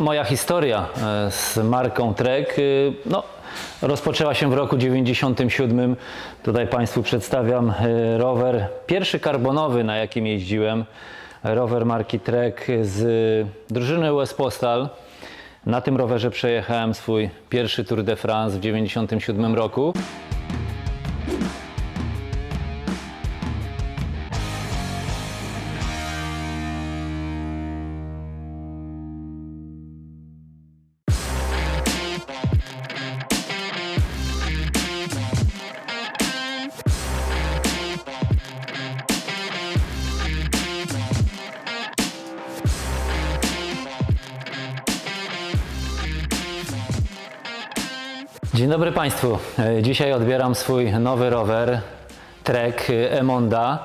Moja historia e, z marką Trek y, no, rozpoczęła się w roku 97. Tutaj Państwu przedstawiam e, rower, pierwszy karbonowy, na jakim jeździłem. Rower marki Trek z drużyny US Postal. Na tym rowerze przejechałem swój pierwszy Tour de France w 97 roku. Dzień dobry Państwu. E, Dzisiaj odbieram swój nowy rower Trek Emonda.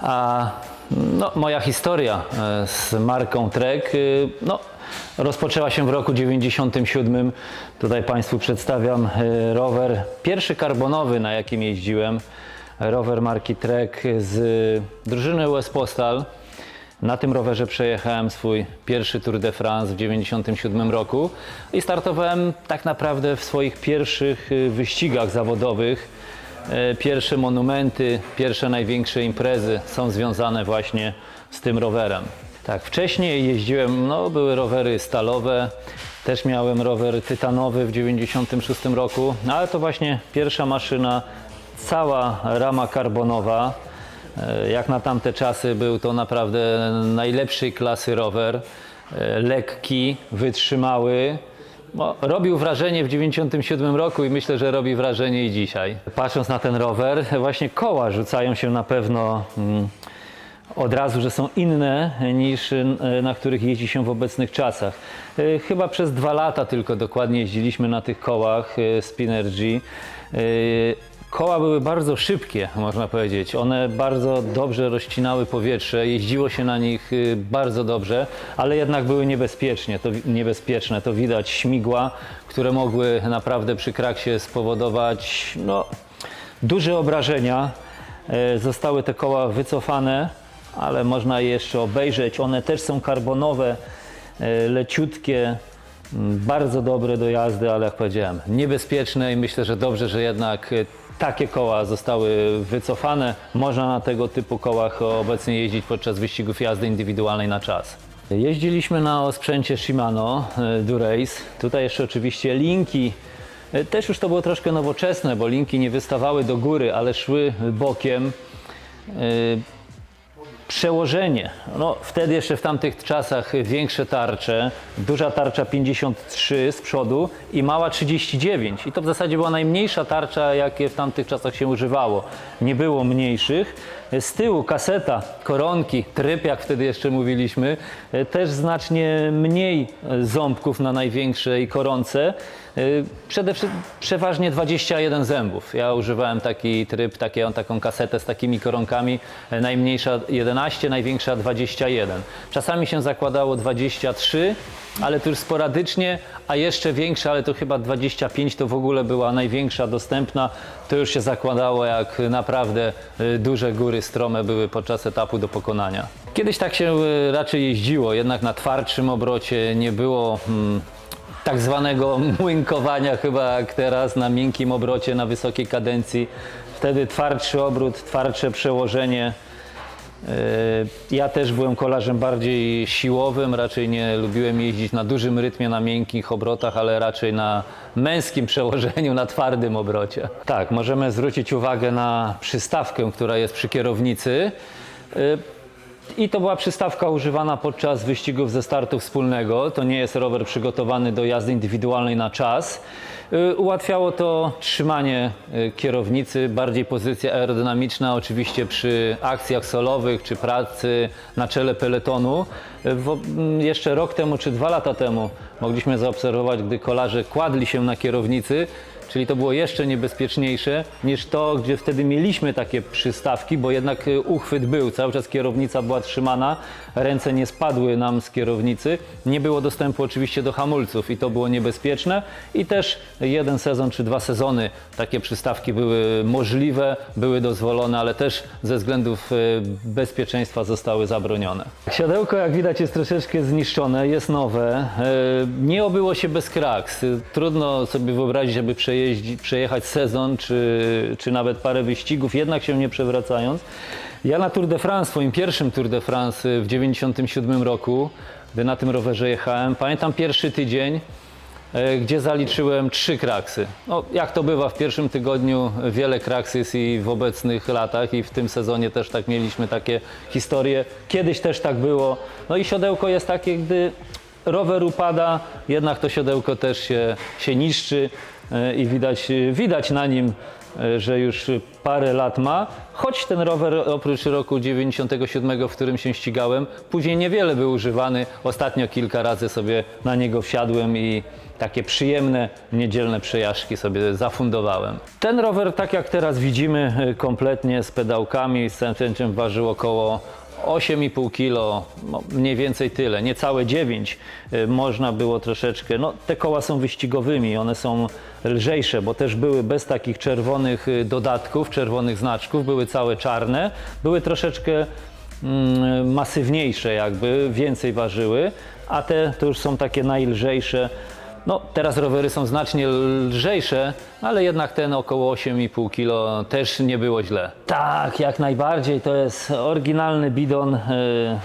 A no, moja historia e, z marką Trek e, no, rozpoczęła się w roku 97. Tutaj Państwu przedstawiam rower, pierwszy karbonowy, na jakim jeździłem. Rower marki Trek z drużyny US Postal. Na tym rowerze przejechałem swój pierwszy Tour de France w 1997 roku i startowałem tak naprawdę w swoich pierwszych y, wyścigach zawodowych. E, Pierwsze monumenty, pierwsze największe imprezy są związane właśnie z tym rowerem. Tak, wcześniej jeździłem, no były rowery stalowe, też miałem rower tytanowy w 1996 roku, no, ale to właśnie pierwsza maszyna, cała rama karbonowa. E, Jak na tamte czasy był to naprawdę najlepszej klasy rower. E, Lekki, wytrzymały. No, robił wrażenie w 97 roku i myślę, że robi wrażenie i dzisiaj. Patrząc na ten rower, właśnie koła rzucają się na pewno mm, od razu, że są inne niż na których jeździ się w obecnych czasach. Y, Chyba przez dwa lata tylko dokładnie jeździliśmy na tych kołach Spinergy. Koła były bardzo szybkie, można powiedzieć. One bardzo dobrze rozcinały powietrze, jeździło się na nich y, bardzo dobrze, ale jednak były niebezpiecznie, to, niebezpieczne. To widać śmigła, które mogły naprawdę przy kraksie spowodować no, duże obrażenia. E, Zostały te koła wycofane, ale można je jeszcze obejrzeć. One też są karbonowe, e, leciutkie, bardzo dobre do jazdy, ale jak powiedziałem, niebezpieczne i myślę, że dobrze, że jednak e, takie koła zostały wycofane. Można na tego typu kołach obecnie jeździć podczas wyścigów jazdy indywidualnej na czas. Jeździliśmy na osprzęcie Shimano e, Durace. Tutaj jeszcze oczywiście linki E, Też już to było troszkę nowoczesne, bo linki nie wystawały do góry, ale szły bokiem. Przełożenie. No, wtedy jeszcze w tamtych czasach większe tarcze, duża tarcza 53 z przodu i mała 39. I to w zasadzie była najmniejsza tarcza, jakie w tamtych czasach się używało. Nie było mniejszych. Z tyłu kaseta, koronki, tryb, jak wtedy jeszcze mówiliśmy, też znacznie mniej ząbków na największej koronce. Przede wszystkim przeważnie 21 zębów. Ja używałem taki tryb, takie, taką kasetę z takimi koronkami. Najmniejsza 11, największa 21. Czasami się zakładało 23, ale to już sporadycznie, a jeszcze większa, ale to chyba 25 to w ogóle była największa dostępna. To już się zakładało, jak naprawdę y, duże góry strome były podczas etapu do pokonania. Kiedyś tak się y, raczej jeździło, jednak na twardszym obrocie nie było. mm, tak zwanego młynkowania chyba jak teraz na miękkim obrocie, na wysokiej kadencji. Wtedy twardszy obrót, twardsze przełożenie. Yy, Ja też byłem kolarzem bardziej siłowym, raczej nie lubiłem jeździć na dużym rytmie, na miękkich obrotach, ale raczej na męskim przełożeniu, na twardym obrocie. Tak, możemy zwrócić uwagę na przystawkę, która jest przy kierownicy. Yy, i to była przystawka używana podczas wyścigów ze startu wspólnego. To nie jest rower przygotowany do jazdy indywidualnej na czas. Y, Ułatwiało to trzymanie y, kierownicy, bardziej pozycja aerodynamiczna, oczywiście przy akcjach solowych czy pracy na czele peletonu. Y, w- m, Jeszcze rok temu czy dwa lata temu mogliśmy zaobserwować, gdy kolarze kładli się na kierownicy, czyli to było jeszcze niebezpieczniejsze niż to, gdzie wtedy mieliśmy takie przystawki, bo jednak y, uchwyt był, cały czas kierownica była trzymana, ręce nie spadły nam z kierownicy, nie było dostępu oczywiście do hamulców i to było niebezpieczne i też jeden sezon czy dwa sezony takie przystawki były możliwe, były dozwolone, ale też ze względów y, bezpieczeństwa zostały zabronione. Siodełko jak widać jest troszeczkę zniszczone, jest nowe, y, nie obyło się bez kraks. Trudno sobie wyobrazić, żeby przejeździ, przejechać sezon czy, czy nawet parę wyścigów, jednak się nie przewracając. Ja na Tour de France, swoim pierwszym Tour de France w 97 roku, gdy na tym rowerze jechałem, pamiętam pierwszy tydzień, e, gdzie zaliczyłem trzy kraksy. No, jak to bywa w pierwszym tygodniu, wiele kraks jest i w obecnych latach i w tym sezonie też tak mieliśmy takie historie. Kiedyś też tak było. No i siodełko jest takie, gdy rower upada, jednak to siodełko też się, się niszczy i widać, widać na nim, e, że już parę lat ma, choć ten rower oprócz roku 97, w którym się ścigałem, później niewiele był używany. Ostatnio kilka razy sobie na niego wsiadłem i takie przyjemne niedzielne przejażdżki sobie zafundowałem. Ten rower, tak jak teraz widzimy, y, kompletnie z pedałkami, z centrum ważył około 8,5 kg, no mniej więcej tyle, niecałe 9. Y, Można było troszeczkę, no te koła są wyścigowymi, one są lżejsze, bo też były bez takich czerwonych y, dodatków, czerwonych znaczków, były całe czarne, były troszeczkę mm, masywniejsze jakby, więcej ważyły, a te to już są takie najlżejsze. No, teraz rowery są znacznie lżejsze, ale jednak ten około 8,5 kg też nie było źle. Tak, jak najbardziej. To jest oryginalny bidon y,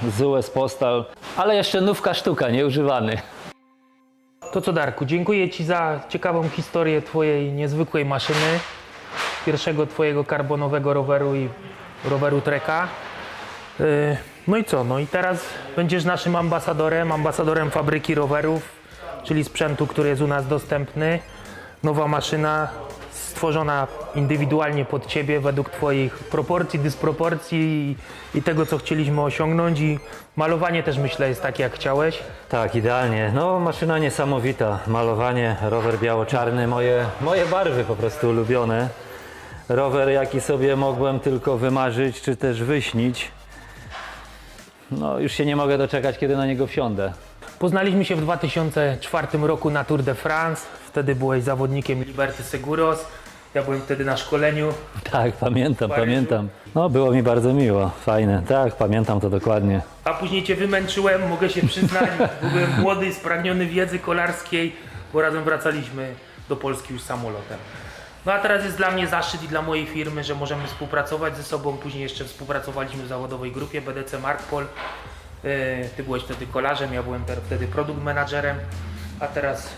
z US Postal, ale jeszcze nówka sztuka, nieużywany. To co Darku, dziękuję Ci za ciekawą historię Twojej niezwykłej maszyny, pierwszego Twojego karbonowego roweru i roweru Treka. Yy, No i co? No i teraz będziesz naszym ambasadorem, ambasadorem fabryki rowerów, czyli sprzętu, który jest u nas dostępny. Nowa maszyna stworzona indywidualnie pod Ciebie według Twoich proporcji, dysproporcji i, i tego, co chcieliśmy osiągnąć. I malowanie też myślę jest takie, jak chciałeś. Tak, idealnie. No, maszyna niesamowita. Malowanie, rower biało-czarny, moje, moje barwy po prostu ulubione. Rower, jaki sobie mogłem tylko wymarzyć, czy też wyśnić. No, już się nie mogę doczekać, kiedy na niego wsiądę. Poznaliśmy się w 2004 roku na Tour de France. Wtedy byłeś zawodnikiem Liberty Seguros. Ja byłem wtedy na szkoleniu. Tak, pamiętam, pamiętam. No, było mi bardzo miło, fajne. Tak, pamiętam to dokładnie. A później Cię wymęczyłem, mogę się przyznać. Byłem młody, spragniony wiedzy kolarskiej, bo razem wracaliśmy do Polski już samolotem. No a teraz jest dla mnie zaszczyt i dla mojej firmy, że możemy współpracować ze sobą. Później jeszcze współpracowaliśmy w zawodowej grupie BDC Markpol. Yy, Ty byłeś wtedy kolarzem, ja byłem wtedy produkt managerem, a teraz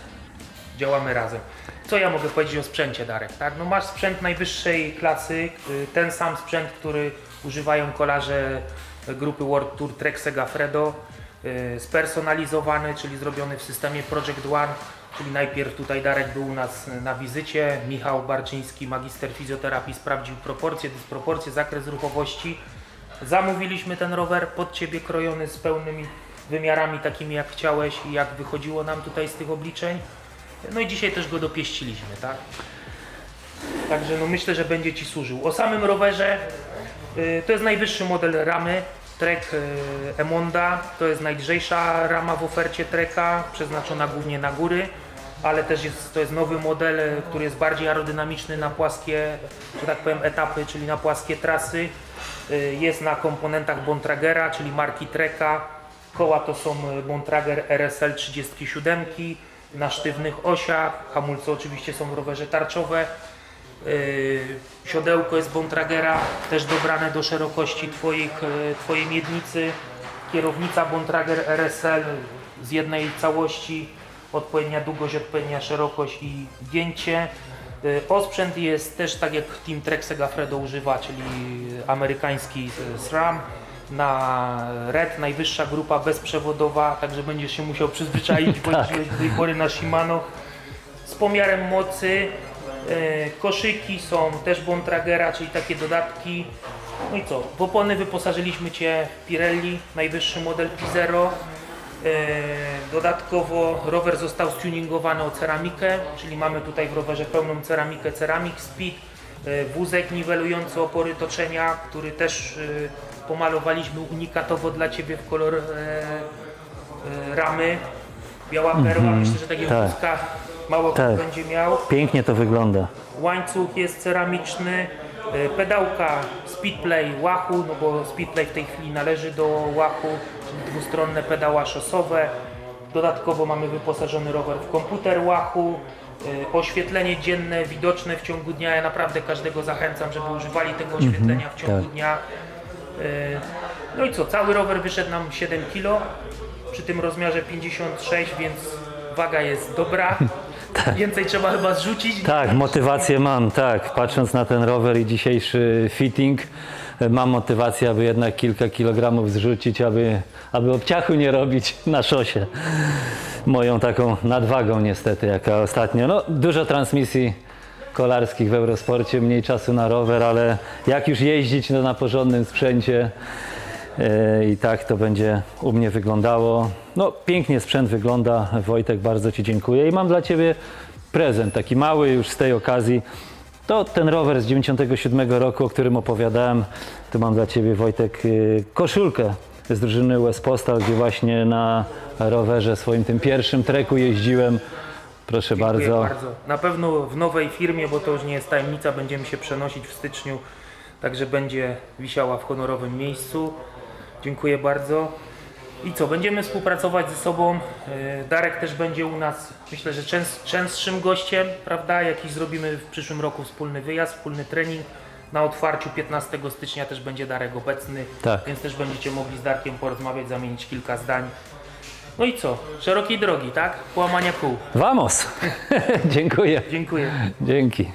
działamy razem. Co ja mogę powiedzieć o sprzęcie, Darek? Tak? No masz sprzęt najwyższej klasy, y, ten sam sprzęt, który używają kolarze grupy World Tour Trek Segafredo, y, spersonalizowany, czyli zrobiony w systemie Project One, czyli najpierw tutaj Darek był u nas na wizycie, Michał Barczyński, magister fizjoterapii, sprawdził proporcje, dysproporcje, zakres ruchowości. Zamówiliśmy ten rower pod Ciebie krojony z pełnymi wymiarami takimi jak chciałeś i jak wychodziło nam tutaj z tych obliczeń. No i dzisiaj też go dopieściliśmy, tak? Także no myślę, że będzie Ci służył. O samym rowerze, y, to jest najwyższy model ramy, Trek y, Emonda, to jest najlżejsza rama w ofercie Treka, przeznaczona głównie na góry, ale też jest, to jest nowy model, y, który jest bardziej aerodynamiczny na płaskie, że tak powiem, etapy, czyli na płaskie trasy. Y, Jest na komponentach Bontragera, czyli marki Treka. Koła to są y, Bontrager RSL 37 na sztywnych osiach. Hamulce oczywiście są w rowerze tarczowe. Yy, siodełko jest Bontragera, też dobrane do szerokości twoich, Twojej miednicy. Kierownica Bontrager RSL z jednej całości, odpowiednia długość, odpowiednia szerokość i gięcie. Yy, Osprzęt jest też tak jak Team Trek Segafredo używa, czyli amerykański yy, SRAM. Na RED najwyższa grupa bezprzewodowa, także będziesz się musiał przyzwyczaić, bo jeździłeś do tej pory na Shimano z pomiarem mocy. E, Koszyki są też Bontragera, czyli takie dodatki. No i co? W opony wyposażyliśmy Cię w Pirelli, najwyższy model P0. Dodatkowo rower został stuningowany o ceramikę, czyli mamy tutaj w rowerze pełną ceramikę Ceramic Speed, e, wózek niwelujący opory toczenia, który też e, pomalowaliśmy unikatowo dla Ciebie w kolor e, e, ramy. Biała perła, myślę, że takiego tak. wózka mało Tak. kto będzie miał. Pięknie to wygląda. Łańcuch jest ceramiczny, e, pedałka Speedplay Wahoo, no bo Speedplay w tej chwili należy do Wahoo, dwustronne pedała szosowe. Dodatkowo mamy wyposażony rower w komputer Wahoo, e, oświetlenie dzienne widoczne w ciągu dnia. Ja naprawdę każdego zachęcam, żeby używali tego oświetlenia w ciągu tak. dnia. E, No i co, cały rower wyszedł nam 7 kg, przy tym rozmiarze 56, więc waga jest dobra. Więcej trzeba chyba zrzucić. Tak, motywację mam, tak. Patrząc na ten rower i dzisiejszy fitting, mam motywację, aby jednak kilka kilogramów zrzucić, aby, aby obciachu nie robić na szosie. Moją taką nadwagą niestety, jaka ostatnio. No, dużo transmisji kolarskich w Eurosporcie, mniej czasu na rower, ale jak już jeździć, to na porządnym sprzęcie. E, I tak to będzie u mnie wyglądało. No, pięknie sprzęt wygląda. Wojtek, bardzo Ci dziękuję. I mam dla Ciebie prezent, taki mały już z tej okazji. To ten rower z 97 roku, o którym opowiadałem. Tu mam dla Ciebie, Wojtek, y, koszulkę z drużyny US Postal, gdzie właśnie na rowerze swoim tym pierwszym treku jeździłem. Proszę Dziękuję bardzo. bardzo. Na pewno w nowej firmie, bo to już nie jest tajemnica, będziemy się przenosić w styczniu, także będzie wisiała w honorowym miejscu. Dziękuję bardzo. I co, będziemy współpracować ze sobą. E, Darek też będzie u nas, myślę, że częst, częstszym gościem, prawda? Jakiś zrobimy w przyszłym roku wspólny wyjazd, wspólny trening. Na otwarciu 15 stycznia też będzie Darek obecny, Tak. więc też będziecie mogli z Darkiem porozmawiać, zamienić kilka zdań. No i co? Szerokiej drogi, tak? Połamania kół. Vamos! Dziękuję. Dziękuję. Dzięki.